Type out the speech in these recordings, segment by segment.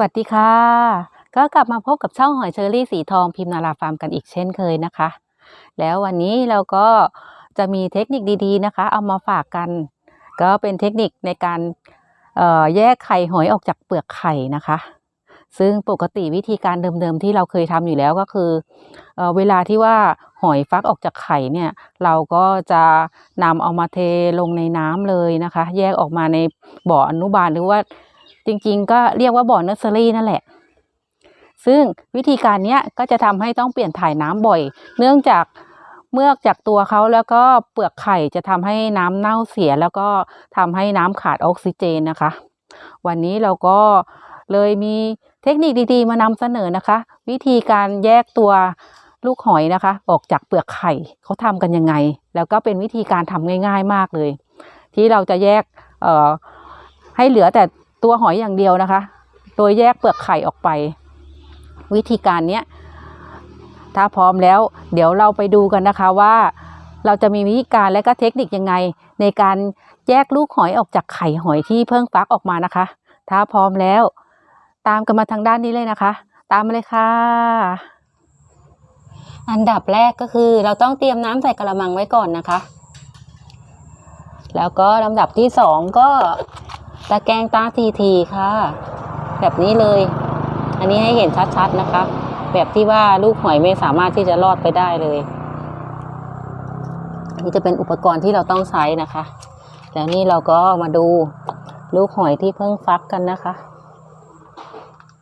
สวัสดีค่ะ ก็กลับมาพบกับช่องหอยเชอรี่สีทองพิมพ์นาราฟาร์มกันอีกเช่นเคยนะคะ แล้ววันนี้เราก็จะมีเทคนิคดีๆนะคะ เอามาฝากกัน ก็เป็นเทคนิคในการแยกไข่หอยออกจากเปลือกไข่นะคะ ซึ่งปกติวิธีการเดิมๆที่เราเคยทำอยู่แล้วก็คือเออเวลาที่ว่าหอยฟักออกจากไข่เนี่ยเราก็จะนำเอามาเทลงในน้ำเลยนะคะ แยกออกมาในบ่ออนุบาลหรือว่า จริงๆ ก็เรียกว่าบ่อเนอร์เซอรี่นั่นแหละ ซึ่งวิธีการนี้ก็จะทำให้ต้องเปลี่ยนถ่ายน้ำบ่อย เนื่องจากเมือกจากตัวเขาแล้วก็เปลือกไข่จะทำให้น้ำเน่าเสีย แล้วก็ทำให้น้ำขาดออกซิเจนนะคะ วันนี้เราก็เลยมีเทคนิคดีๆ มานำเสนอนะคะ วิธีการแยกตัวลูกหอยนะคะ ออกจากเปลือกไข่เขาทำกันยังไง แล้วก็เป็นวิธีการทำง่าย ๆ มากเลย ที่เราจะแยกให้เหลือแต่ ตัวหอยอย่างเดียวนะคะ โดยแยกเปลือกไข่ออกไป วิธีการเนี้ยถ้าพร้อมแล้ว เดี๋ยวเราไปดูกันนะคะว่า เราจะมีวิธีการและก็เทคนิคยังไง ในการแยกลูกหอยออกจากไข่หอยที่เพิ่งฟักออกมานะคะ ถ้าพร้อมแล้ว ตามกันมาทางด้านนี้เลยนะคะ ตามมาเลยค่ะ อันดับแรกก็คือ เราต้องเตรียมน้ำใส่กระมังไว้ก่อนนะคะ แล้วก็ลำดับที่สองก็ ตะแกรงตาทีทีๆค่ะ แบบนี้เลย อันนี้ให้เห็นชัดๆนะคะ แบบที่ว่าลูกหอยไม่สามารถที่จะรอดไปได้เลยอันนี้จะเป็นอุปกรณ์ที่เราต้องใช้นะคะ แล้วนี่เราก็มาดูลูกหอยที่เพิ่งฟักกันนะคะ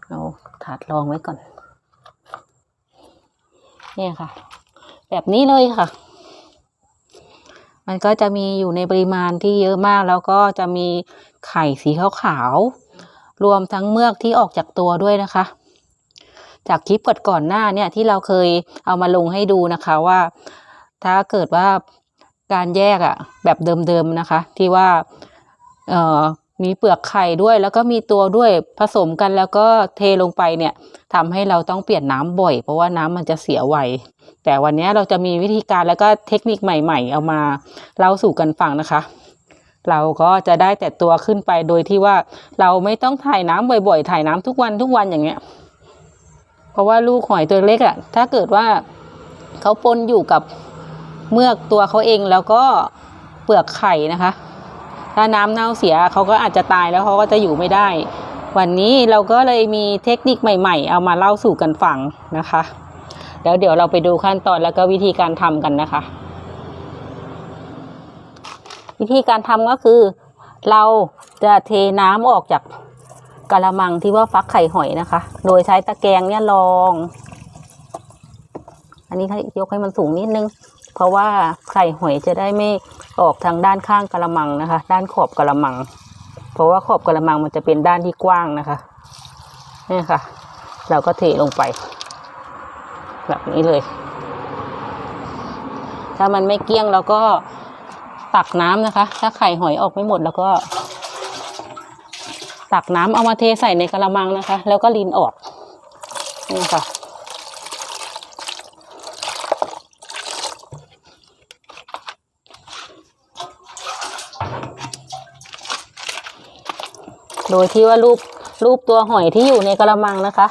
เอาถาดรองไว้ก่อน เนี่ยค่ะ แบบนี้เลยค่ะ มันก็จะมีอยู่ในปริมาณที่เยอะมากแล้วก็จะมี ไข่สีขาวๆรวมทั้งเมือกที่ออกจากตัวด้วยนะคะ จากคลิปก่อนๆหน้าเนี่ยที่เราเคยเอามาลงให้ดูนะคะว่า ถ้าเกิดว่าการแยกอะแบบเดิมๆนะคะ ที่ว่าเอ่อมีเปลือกไข่ด้วย แล้วก็มีตัวด้วยผสมกันแล้วก็เทลงไปเนี่ยทำให้เราต้องเปลี่ยนน้ำบ่อย เพราะว่าน้ำมันจะเสียไวแต่วันนี้เราจะมีวิธีการแล้วก็เทคนิคใหม่ ๆ เอามาเล่าสู่กันฟังนะคะ เราก็จะได้แต่ตัวขึ้นไปโดยที่ว่าเราไม่ต้องถ่ายน้ำบ่อยๆ ถ่ายน้ำทุกวันทุกวันอย่างเงี้ย เพราะว่าลูกหอยตัวเล็กอะ่ะถ้าเกิดว่าเขาปนอยู่กับเมือกตัวเขาเองแล้วก็เปลือกไข่นะคะ ถ้าน้ำเน่าเสียเขาก็อาจจะตายแล้วเขาก็จะอยู่ไม่ได้ วันนี้เราก็เลยมีเทคนิคใหม่ๆ เอามาเล่าสู่กันฟังนะคะ แล้วเดี๋ยวเราไปดูขั้นตอนแล้วก็วิธีการทำกันนะคะ วิธีการทำก็คือ เราจะเทน้ำออกจากกะละมังที่ว่าฟักไข่หอยนะคะ โดยใช้ตะแกรงเนี่ยรอง อันนี้ให้ยกให้มันสูงนิดนึง เพราะว่าไข่หอยจะได้ไม่ออกทางด้านข้างกะละมังนะคะ ด้านขอบกะละมัง เพราะว่าขอบกะละมังมันจะเป็นด้านที่กว้างนะคะนี่ค่ะ เราก็เทลงไป แบบนี้เลย ถ้ามันไม่เกี้ยงเราก็ ตักน้ำนะคะ ถ้าไข่หอยออกไม่หมดแล้วก็ ตักน้ำเอามาเทใส่ในกระมังนะคะ แล้วก็ลินออกนี่ค่ะโดยที่ว่ารูปรูปตัวหอยที่อยู่ในกระมังนะคะ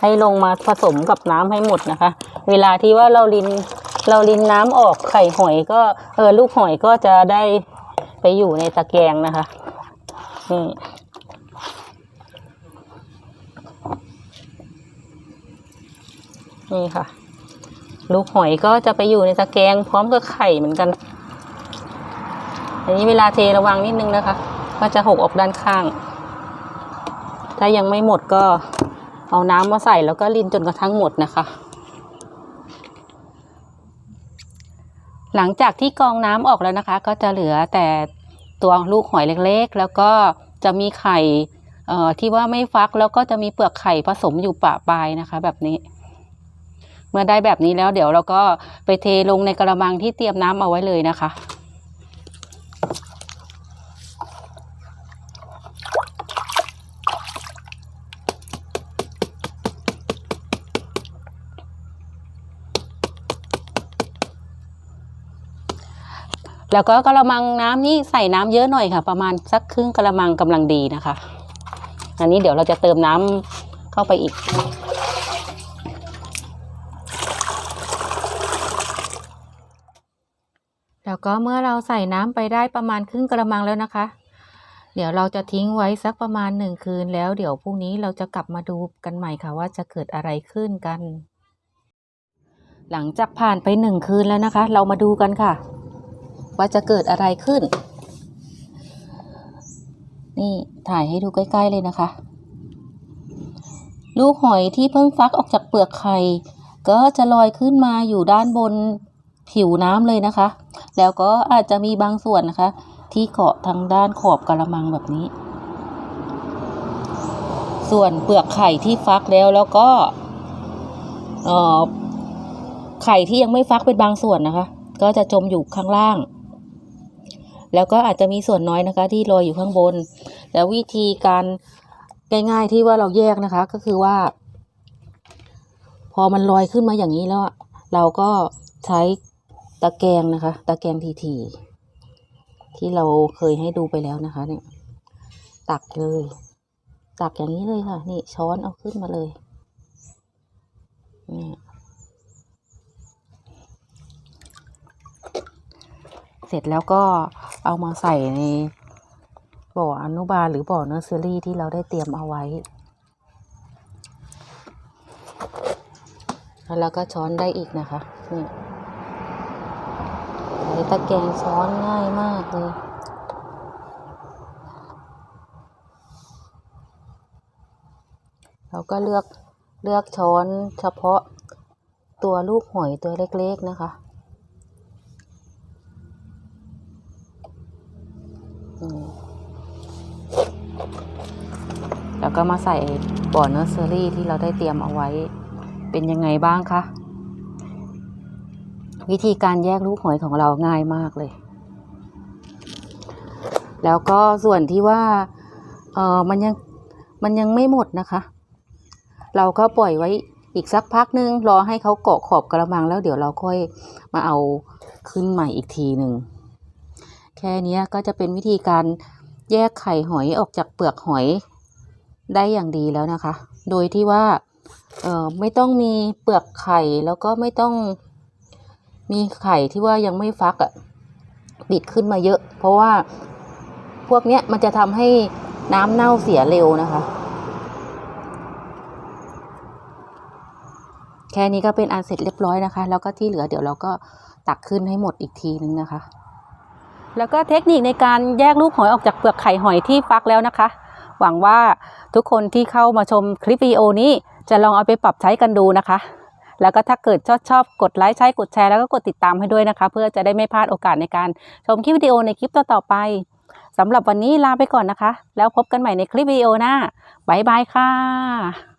ให้ลงมาผสมกับน้ำให้หมดนะคะ เวลาที่ว่าเราลิน เราลินน้ำออกไข่หอยก็เออลูกหอยก็จะได้ไปอยู่ในตะแกรงนะคะนี่นี่ค่ะ ลูกหอยก็จะไปอยู่ในตะแกรงพร้อมกับไข่เหมือนกัน อันนี้เวลาเทระวังนิดนึงนะคะ ก็จะหกออกด้านข้าง ถ้ายังไม่หมดก็เอาน้ำมาใส่แล้วก็ลินจนกระทั่งหมดนะคะ หลังจากที่กองน้ำออกแล้วนะคะ ก็จะเหลือแต่ตัวลูกหอยเล็กๆ แล้วก็จะมีไข่เอ่อที่ว่าไม่ฟักแล้วก็จะมีเปลือกไข่ผสมอยู่ปะปลายนะคะ แบบนี้ เมื่อได้แบบนี้แล้วเดี๋ยวเราก็ไปเทลงในกระมังที่เตรียมน้ำเอาไว้เลยนะคะ แล้วก็กระมังน้ำนี่ใส่น้ำเยอะหน่อยค่ะ ประมาณสักครึ่งกระมังกำลังดีนะคะ อันนี้เดี๋ยวเราจะเติมน้ำเข้าไปอีก แล้วก็เมื่อเราใส่น้ำไปได้ประมาณครึ่งกระมังแล้วนะคะ เดี๋ยวเราจะทิ้งไว้สักประมาณหนึ่งคืนแล้ว เดี๋ยวพรุ่งนี้เราจะกลับมาดูกันใหม่ค่ะว่าจะเกิดอะไรขึ้นกัน หลังจากผ่านไปหนึ่งคืนแล้วนะคะ เรามาดูกันค่ะ ว่าจะเกิดอะไรขึ้น นี่ถ่ายให้ดูใกล้ๆเลยนะคะ ลูกหอยที่เพิ่งฟักออกจากเปลือกไข่ก็จะลอยขึ้นมาอยู่ด้านบนผิวน้ำเลยนะคะ แล้วก็อาจจะมีบางส่วนนะคะ ที่เกาะทางด้านขอบกระมังแบบนี้ ส่วนเปลือกไข่ที่ฟักแล้วแล้วก็ไข่ที่ยังไม่ฟักเป็นบางส่วนนะคะ ก็จะจมอยู่ข้างล่าง แล้วก็อาจจะมีส่วนน้อยนะคะ ที่ลอยอยู่ข้างบน แล้ววิธีการง่ายๆที่ว่าเราแยกนะคะ ก็คือว่า พอมันลอยขึ้นมาอย่างนี้แล้ว เราก็ใช้ตะแกรงนะคะ ตะแกรงทีๆที่เราเคยให้ดูไปแล้วนะคะ เนี่ย ตักเลย ตักอย่างนี้เลยค่ะ นี่ช้อนเอาขึ้นมาเลยนี่เสร็จแล้วก็เอามาใส่ในบ่ออนุบาลหรือบ่อเนอร์เซอรี่ที่เราได้เตรียมเอาไว้ แล้วเราก็ช้อนได้อีกนะคะ นี่ใช้ตะแกรงช้อนง่ายมากเลยเราก็เลือกเลือกช้อนเฉพาะตัวลูกหอยตัวเล็กๆนะคะ แล้วก็มาใส่บ่อเนอร์เซอรี่ที่เราได้เตรียมเอาไว้เป็นยังไงบ้างคะ วิธีการแยกลูกหอยของเราง่ายมากเลย แล้วก็ส่วนที่ว่าเออมันยังมันยังไม่หมดนะคะ เราก็ปล่อยไว้อีกสักพักนึง รอให้เขาเกาะขอบกระมังแล้วเดี๋ยวเราค่อยมาเอาขึ้นใหม่อีกทีหนึ่งแค่นี้ก็จะเป็นวิธีการแยกไข่หอยออกจากเปลือกหอย ได้อย่างดีแล้วนะคะ โดยที่ว่าเอ่อไม่ต้องมีเปลือกไข่แล้วก็ไม่ต้องมีไข่ที่ว่ายังไม่ฟักอะ่ะปิดขึ้นมาเยอะ เพราะว่าพวกเนี้ยมันจะทำให้น้ำเน่าเสียเร็วนะคะ แค่นี้ก็เป็นอันเสร็จเรียบร้อยนะคะ แล้วก็ที่เหลือเดี๋ยวเราก็ตักขึ้นให้หมดอีกทีนึงนะคะ แล้วก็เทคนิคในการแยกลูกหอยออกจากเปลือกไข่หอยที่ฟักแล้วนะคะ หวังว่าทุกคนที่เข้ามาชมคลิปวิดีโอนี้จะลองเอาไปปรับใช้กันดูนะคะ แล้วก็ถ้าเกิดชอบชอบกดไลค์ใช้กดแชร์แล้วก็กดติดตามให้ด้วยนะคะ เพื่อจะได้ไม่พลาดโอกาสในการชมคลิปวิดีโอในคลิปต่อๆไปสำหรับวันนี้ลาไปก่อนนะคะ แล้วพบกันใหม่ในคลิปวิดีโอหน้าบ๊ายบายค่ะ